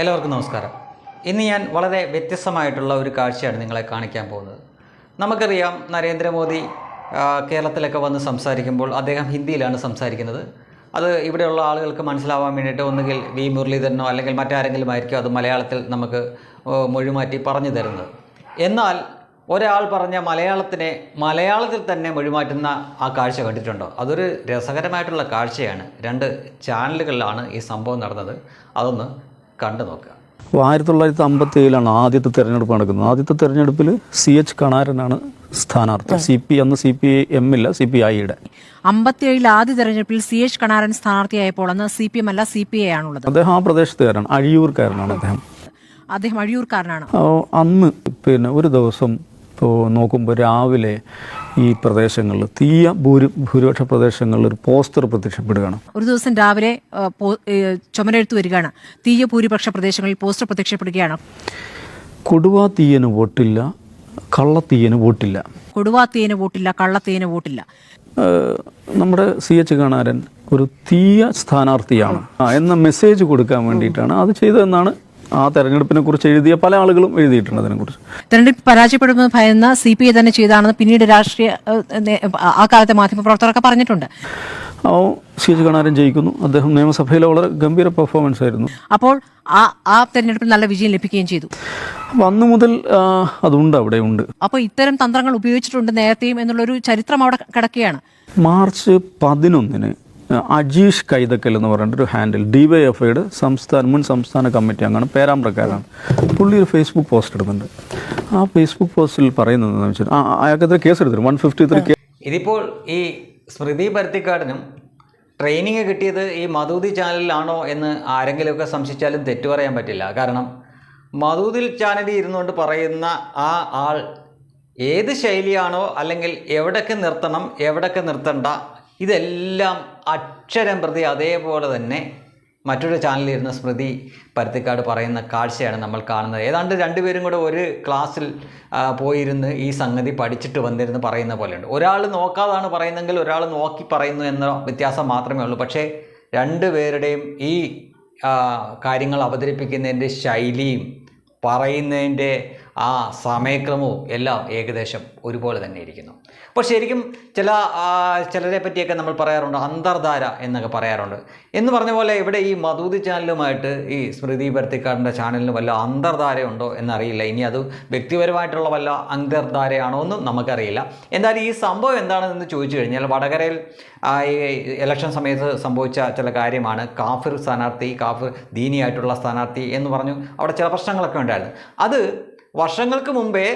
എല്ലാവർക്കും നമസ്കാരം. ഇന്ന് ഞാൻ വളരെ വ്യത്യസ്തമായിട്ടുള്ള ഒരു കാഴ്ചയാണ് നിങ്ങളെ കാണിക്കാൻ പോകുന്നത്. നമുക്കറിയാം നരേന്ദ്രമോദി കേരളത്തിലൊക്കെ വന്ന് സംസാരിക്കുമ്പോൾ അദ്ദേഹം ഹിന്ദിയിലാണ് സംസാരിക്കുന്നത്. അത് ഇവിടെയുള്ള ആളുകൾക്ക് മനസ്സിലാവാൻ വേണ്ടിയിട്ട് ഒന്നുകിൽ വി. മുരളീധരനോ അല്ലെങ്കിൽ മറ്റാരെങ്കിലും ആയിരിക്കും അത് മലയാളത്തിൽ നമുക്ക് മൊഴിമാറ്റി പറഞ്ഞു തരുന്നത്. എന്നാൽ ഒരാൾ പറഞ്ഞ മലയാളത്തിനെ മലയാളത്തിൽ തന്നെ മൊഴിമാറ്റുന്ന ആ കാഴ്ച കണ്ടിട്ടുണ്ടോ? അതൊരു രസകരമായിട്ടുള്ള കാഴ്ചയാണ്. രണ്ട് ചാനലുകളിലാണ് ഈ സംഭവം നടന്നത്. അതൊന്ന് കണ്ടു നോക്കുക. അപ്പോൾ ആയിരത്തി തൊള്ളായിരത്തി അമ്പത്തി ഏഴിലാണ് ആദ്യത്തെ തെരഞ്ഞെടുപ്പ് നടക്കുന്നത്. ആദ്യത്തെ തെരഞ്ഞെടുപ്പിൽ സി എച്ച് കണാരനാണ് സ്ഥാനാർത്ഥി. സി പി അന്ന് സി പി എം ഇല്ല സി പി ഐയുടെ. അമ്പത്തിയേഴിൽ ആദ്യ തെരഞ്ഞെടുപ്പിൽ സി എച്ച് കണാരൻ സ്ഥാനാർത്ഥിയായപ്പോൾ അന്ന് സി പി എം അല്ല സി പി ഐ ആണുള്ളത്. അദ്ദേഹം ആ പ്രദേശത്തുകാരാണ് അഴിയൂർക്കാരനാണ് അദ്ദേഹം. അദ്ദേഹം അഴിയൂർക്കാരനാണ്. അന്ന് പിന്നെ ഒരു ദിവസം ഇപ്പോൾ നോക്കുമ്പോൾ രാവിലെ ഈ പ്രദേശങ്ങളിൽ തീയ ഭൂരി ഭൂരിപക്ഷ പ്രദേശങ്ങളിൽ ഒരു പോസ്റ്റർ പ്രത്യക്ഷപ്പെടുകയാണ്. ഒരു ദിവസം രാവിലെ ചുമരെഴുത്ത് വരികയാണ്. തീയ ഭൂരിപക്ഷ പ്രദേശങ്ങളിൽ പോസ്റ്റർ പ്രത്യക്ഷപ്പെടുകയാണ്. കൊടുവ തീയന് വോട്ടില്ല കള്ളത്തീയന് വോട്ടില്ല. കൊടുവ തീയന് വോട്ടില്ല കള്ളത്തീയന് വോട്ടില്ല. നമ്മുടെ സി എച്ച് കാണാരൻ ഒരു തീയ സ്ഥാനാർത്ഥിയാണ്. എന്ന മെസ്സേജ് കൊടുക്കാൻ വേണ്ടിയിട്ടാണ് അത് ചെയ്തതെന്നാണ് ആ തെരഞ്ഞെടുപ്പിനെ കുറിച്ച് എഴുതിയ പല ആളുകളും എഴുതിയിട്ടുണ്ട് അതിനെക്കുറിച്ച്. തെരഞ്ഞെടുപ്പ് പരാജയപ്പെടുമെന്ന് ഭയന്ന സി പി ഐ തന്നെ ചെയ്താണെന്ന് പിന്നീട് രാഷ്ട്രീയ ആ കാലത്തെ മാധ്യമപ്രവർത്തകരൊക്കെ പറഞ്ഞിട്ടുണ്ട്. സി എച്ച് കണാരൻ ജയിക്കുന്നു. അദ്ദേഹം നിയമസഭയിലെ വളരെ ഗംഭീര പെർഫോമൻസ് ആയിരുന്നു. അപ്പോൾ ആ ആ തെരഞ്ഞെടുപ്പിൽ നല്ല വിജയം ലഭിക്കുകയും ചെയ്തു. വന്നു അന്ന് മുതൽ അതുണ്ട് അവിടെ ഉണ്ട്. അപ്പോൾ ഇത്തരം തന്ത്രങ്ങൾ ഉപയോഗിച്ചിട്ടുണ്ട് നേരത്തെയും എന്നുള്ളൊരു ചരിത്രം അവിടെ കിടക്കുകയാണ്. മാർച്ച് പതിനൊന്നിന് അജീഷ് കൈതക്കൽ എന്ന് പറഞ്ഞിട്ട് ഒരു ഹാൻഡിൽ ഡി വൈ എഫ് ഐയുടെ സംസ്ഥാന മുൻ സംസ്ഥാന കമ്മിറ്റി അംഗമാണ് പേരാമ്പ്രക്കാരാണ്. പുള്ളി ഒരു ഫേസ്ബുക്ക് പോസ്റ്റ് ഇടുന്നുണ്ട്. ആ ഫേസ്ബുക്ക് പോസ്റ്റിൽ പറയുന്നത് എന്താണെന്ന് വെച്ചാൽ അയാൾക്കെതിരെ കേസ് എടുത്തു വൺ ഫിഫ്റ്റി ത്രീ ഇതിപ്പോൾ ഈ സ്മൃതി പരുത്തിക്കാടിനും ട്രെയിനിങ് കിട്ടിയത് ഈ മധൂതി ചാനലിലാണോ എന്ന് ആരെങ്കിലുമൊക്കെ സംശയിച്ചാലും തെറ്റു പറയാൻ പറ്റില്ല. കാരണം മധൂതിൽ ചാനലിൽ ഇരുന്നുകൊണ്ട് പറയുന്ന ആ ആൾ ഏത് ശൈലിയാണോ അല്ലെങ്കിൽ എവിടൊക്കെ നിർത്തണം എവിടൊക്കെ നിർത്തണ്ട ഇതെല്ലാം അക്ഷരം പ്രതി അതേപോലെ തന്നെ മറ്റൊരു ചാനലിൽ ഇരുന്ന സ്മൃതി പരുത്തിക്കാട് പറയുന്ന കാഴ്ചയാണ് നമ്മൾ കാണുന്നത്. ഏതാണ്ട് രണ്ടുപേരും കൂടെ ഒരു ക്ലാസ്സിൽ പോയിരുന്ന് ഈ സംഗതി പഠിച്ചിട്ട് വന്നിരുന്ന് പറയുന്ന പോലെയുണ്ട്. ഒരാൾ നോക്കാതാണ് പറയുന്നതെങ്കിൽ ഒരാൾ നോക്കി പറയുന്നു എന്ന വ്യത്യാസം മാത്രമേ ഉള്ളൂ. പക്ഷേ രണ്ടുപേരുടെയും ഈ കാര്യങ്ങൾ അവതരിപ്പിക്കുന്നതിന്റെ ശൈലിയും പറയുന്നതിന്റെ ആ സമയക്രമവും എല്ലാം ഏകദേശം ഒരുപോലെ തന്നെ ഇരിക്കുന്നു. അപ്പോൾ ശരിക്കും ചില ചിലരെ പറ്റിയൊക്കെ നമ്മൾ പറയാറുണ്ട് അന്തർധാര എന്നൊക്കെ പറയാറുണ്ട്. എന്ന് പറഞ്ഞ പോലെ ഇവിടെ ഈ മധൂതി ചാനലുമായിട്ട് ഈ സ്മൃതി ഭർത്തിക്കാടിന്റെ ചാനലിന് വല്ല അന്തർധാരയുണ്ടോ എന്നറിയില്ല. ഇനി അത് വ്യക്തിപരമായിട്ടുള്ള വല്ല അന്തർധാരയാണോ എന്നും നമുക്കറിയില്ല. എന്തായാലും ഈ സംഭവം എന്താണെന്ന് ചോദിച്ചു കഴിഞ്ഞാൽ വടകരയിൽ ഇലക്ഷൻ സമയത്ത് സംഭവിച്ച ചില കാര്യമാണ്. കാഫിർ സ്ഥാനാർത്ഥി കാഫിർ ദീനിയായിട്ടുള്ള സ്ഥാനാർത്ഥി എന്ന് പറഞ്ഞു അവിടെ ചില പ്രശ്നങ്ങളൊക്കെ ഉണ്ടായിരുന്നു. അത് വർഷങ്ങൾക്ക് മുമ്പേ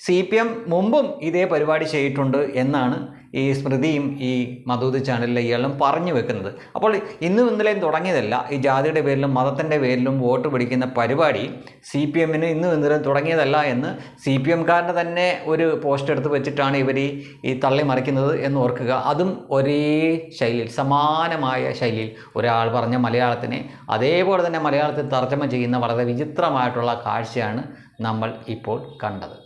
സി പി എം മുമ്പും ഇതേ പരിപാടി ചെയ്തിട്ടുണ്ട് എന്നാണ് ഈ സ്മൃതിയും ഈ മധൂത് ചാനലിലെ ഇയാളും പറഞ്ഞു വെക്കുന്നത്. അപ്പോൾ ഇന്നും ഇന്നലെയും തുടങ്ങിയതല്ല ഈ ജാതിയുടെ പേരിലും മതത്തിന്റെ പേരിലും വോട്ട് പിടിക്കുന്ന പരിപാടി സി പി എമ്മിന് ഇന്നും ഇന്നലെയും തുടങ്ങിയതല്ല എന്ന് സി പി എംകാരന്റെ തന്നെ ഒരു പോസ്റ്റ് എടുത്ത് വെച്ചിട്ടാണ് ഇവർ ഈ തള്ളി മറിക്കുന്നത് എന്ന് ഓർക്കുക. അതും ഒരേ ശൈലിയിൽ സമാനമായ ശൈലിയിൽ ഒരാൾ പറഞ്ഞ മലയാളത്തിനെ അതേപോലെ തന്നെ മലയാളത്തിൽ തർജമ ചെയ്യുന്ന വളരെ വിചിത്രമായിട്ടുള്ള കാഴ്ചയാണ് നമ്മൾ ഇപ്പോൾ കണ്ടത്.